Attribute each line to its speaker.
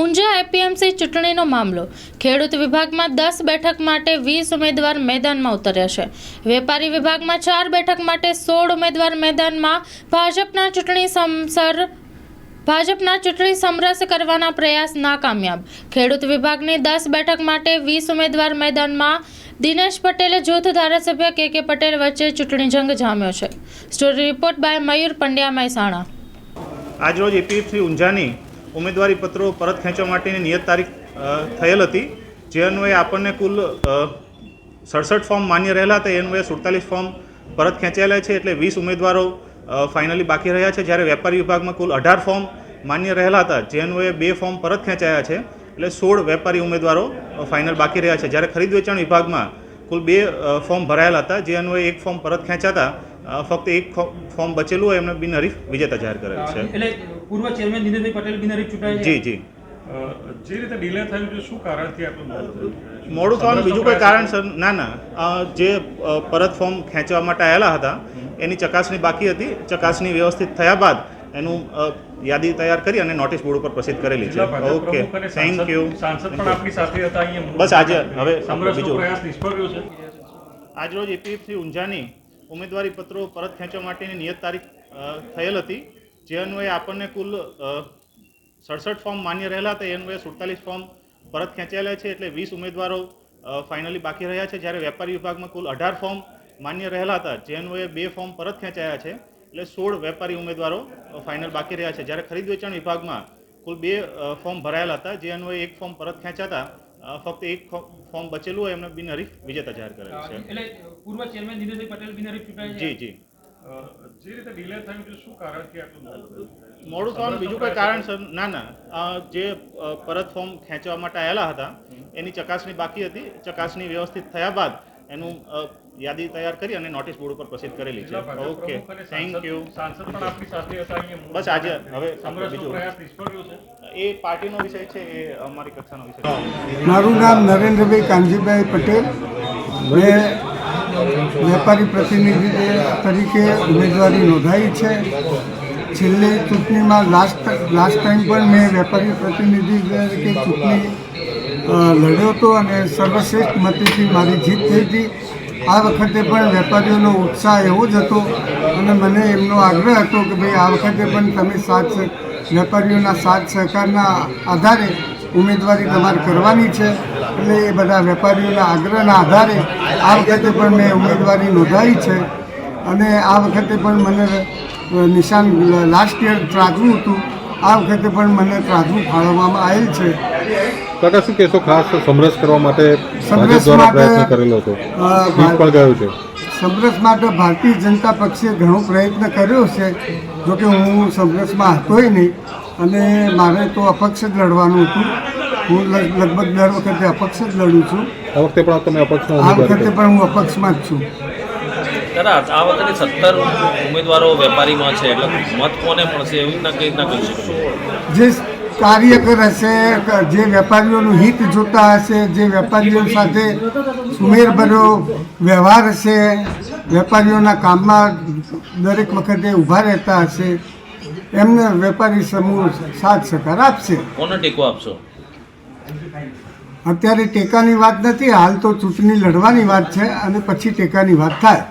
Speaker 1: Unjha APMC ચૂંટણીનો મામલો. ખેડૂત વિભાગમાં દસ બેઠક માટે વીસ ઉમેદવાર મેદાનમાં ઉતર્યા છે. વેપારી વિભાગમાં ચાર બેઠક માટે સોળ ઉમેદવાર મેદાનમાં ભાજપના ચૂંટણી સમસર ભાજપના ચૂંટણી સમરસ કરવાના પ્રયાસ નાકામયાબ. ખેડૂત વિભાગની દસ બેઠક માટે વીસ ઉમેદવાર મેદાનમાં દિનેશ પટેલે જૂથ ધારાસભ્ય કે કે પટેલ વચ્ચે ચૂંટણી જંગ જામ્યો છે. Story report by Mayur Pandya Mehsana.
Speaker 2: આજરોજ એપીએફસી ઊંઝાની ઉમેદવારી પત્રો પરત ખેંચવા માટેની નિયત તારીખ થયેલ હતી. જે અન્વયે આપણને કુલ સડસઠ ફોર્મ માન્ય રહેલા હતા. એ અન્વયે સુડતાલીસ ફોર્મ પરત ખેંચાયેલા છે એટલે વીસ ઉમેદવારો ફાઇનલી બાકી રહ્યા છે. જ્યારે વેપારી વિભાગમાં કુલ અઢાર ફોર્મ માન્ય રહેલા હતા, જે અન્વયે બે ફોર્મ પરત ખેંચાયા છે એટલે સોળ વેપારી ઉમેદવારો ફાઇનલ બાકી રહ્યા છે. જ્યારે ખરીદ વેચાણ વિભાગમાં કુલ બે ફોર્મ ભરાયેલા હતા, જે અન્વયે એક ફોર્મ પરત ખેંચાતા ફક્ત એક ફોર્મ બચેલું હોય એમને બિનહરીફ વિજેતા જાહેર કરેલ છે.
Speaker 3: એટલે પૂર્વ ચેરમેન દિનેશભાઈ પટેલ બિનહરીફ ચૂંટાય છે?
Speaker 2: જી જી.
Speaker 4: જે રીતે ડિલે થયું છે શું કારણથી આટલું મોડું
Speaker 2: થવાનું બીજું કોઈ કારણસર ના ના. જે પરત ફોર્મ ખેંચવા માટે આવેલા હતા એની ચકાસણી બાકી હતી. ચકાસણી વ્યવસ્થિત થયા બાદ એનું યાદી તૈયાર કરી અને નોટિસ બોર્ડ ઉપર પ્રસિદ્ધ કરેલી છે. ઓકે. થેન્ક યુ
Speaker 4: સાંસદ પણ આપની સાથે હતા અહીંયા
Speaker 2: બસ આજે હવે બીજું
Speaker 4: પ્રયાસ નિષ્ફળ ગયો છે.
Speaker 2: આજરોજ એપીએફસી ઊંઝાની ઉમેદવારી પત્રો પરત ખેંચવા માટેની નિયત તારીખ થયેલ હતી. જે અન્વયે આપણને કુલ સડસઠ ફોર્મ માન્ય રહેલા હતા. એ અન્વયે સુડતાલીસ ફોર્મ પરત ખેંચાયેલા છે એટલે વીસ ઉમેદવારો ફાઇનલી બાકી રહ્યા છે. જ્યારે વેપારી વિભાગમાં કુલ અઢાર ફોર્મ માન્ય રહેલા હતા, જે અન્વયે બે ફોર્મ પરત ખેંચાયા છે એટલે સોળ વેપારી ઉમેદવારો ફાઇનલ બાકી રહ્યા છે. જ્યારે ખરીદ વેચાણ વિભાગમાં કુલ બે ફોર્મ ભરાયેલા હતા. જે અન્વયે એક ફોર્મ પરત ખેંચાતા ફક્ત એક ફોર્મ બચેલું હોય એમને બિનહરીફ વિજેતા જાહેર કરેલ છે.
Speaker 3: પૂર્વ ચેરમેન દિનેશભાઈ પટેલ બિનારી ચૂંટાય છે.
Speaker 2: જી જી.
Speaker 4: જે રીતે ડિલે થયું છે શું કારણથી આટલું મોડું થયું
Speaker 2: થવાનું બીજું કોઈ કારણસર ના ના. જે પરત ફોર્મ ખેંચવા માટે આવેલા હતા એની ચકાસણી બાકી હતી. ચકાસણી વ્યવસ્થિત થયા બાદ એનું યાદી તૈયાર કરી અને નોટિસ બોર્ડ ઉપર પ્રસિદ્ધ કરેલી છે. ઓકે. થેન્ક યુ
Speaker 4: સાંસદ પણ આપની સાથે હતા અહીંયા
Speaker 2: બસ આજે હવે એ પાર્ટીનો વિષય છે એ અમારી કક્ષાનો વિષય
Speaker 5: મારું નામ નરેન્દ્રભાઈ કાનજીભાઈ પટેલ. મેં વેપારી પ્રતિનિધિ તરીકે ઉમેદવારી નોંધાવી છે. છેલ્લી ચૂંટણીમાં લાસ્ટ લાસ્ટ ટાઈમ પણ મેં વેપારી પ્રતિનિધિ તરીકે ચૂંટણી લડ્યો હતો અને સર્વશ્રેષ્ઠ મતેથી મારી જીત થઈ હતી. આ વખતે પણ વેપારીઓનો ઉત્સાહ એવો જ હતો અને મને એમનો આગ્રહ હતો કે ભાઈ આ વખતે પણ તમે સાથ વેપારીઓના સાથ સહકારના આધારે ઉમેદવારી તમારે કરવાની છે. એટલે એ બધા વેપારીઓના આગ્રહના આધારે આ વખતે પણ મેં ઉમેદવારી નોંધાવી છે. અને આ વખતે પણ મને નિશાન લાસ્ટ યર ત્રાજવું હતું. આ વખતે પણ મને ત્રાજવું ફાળવવામાં આવેલ છે.
Speaker 6: કાકા શું કહેશો? ખાસ સમરસ કરવા માટે
Speaker 5: સમરસ માટે,
Speaker 6: પ્રયત્ન કરેલો હતો. પણ ગયો છે.
Speaker 5: સમરસ માટે ભારતીય જનતા પક્ષે ઘણો પ્રયત્ન કર્યો છે. જોકે હું સમરસમાં હતોય નહીં. અને મારે તો અપક્ષ જ લડવાનું હતું. હું લગભગ દર વખતે અપક્ષ જ લડું છું.
Speaker 6: આ વખતે પણ તમે અપક્ષ
Speaker 5: આ વખતે પણ હું અપક્ષમાં જ છું.
Speaker 7: દાદા આ વખતે સત્તર ઉમેદવારો વેપારીમાં છે એટલે મત કોને મળશે એવી રીતના કઈ રીતના કહી શકશો
Speaker 5: જે કાર્યકર હશે જે વેપારીઓનું હિત જોતા હશે જે વેપારીઓ સાથે સુમેરભર્યો વ્યવહાર હશે વેપારીઓના કામમાં દરેક વખતે ઊભા રહેતા હશે એમને વેપારી સમૂહ સાથ સહકાર આપશે.
Speaker 7: કોને ટેકો આપશો?
Speaker 5: અત્યારે ટેકાની વાત નથી, હાલ તો ચૂંટણી લડવાની વાત છે અને પછી ટેકાની વાત થાય.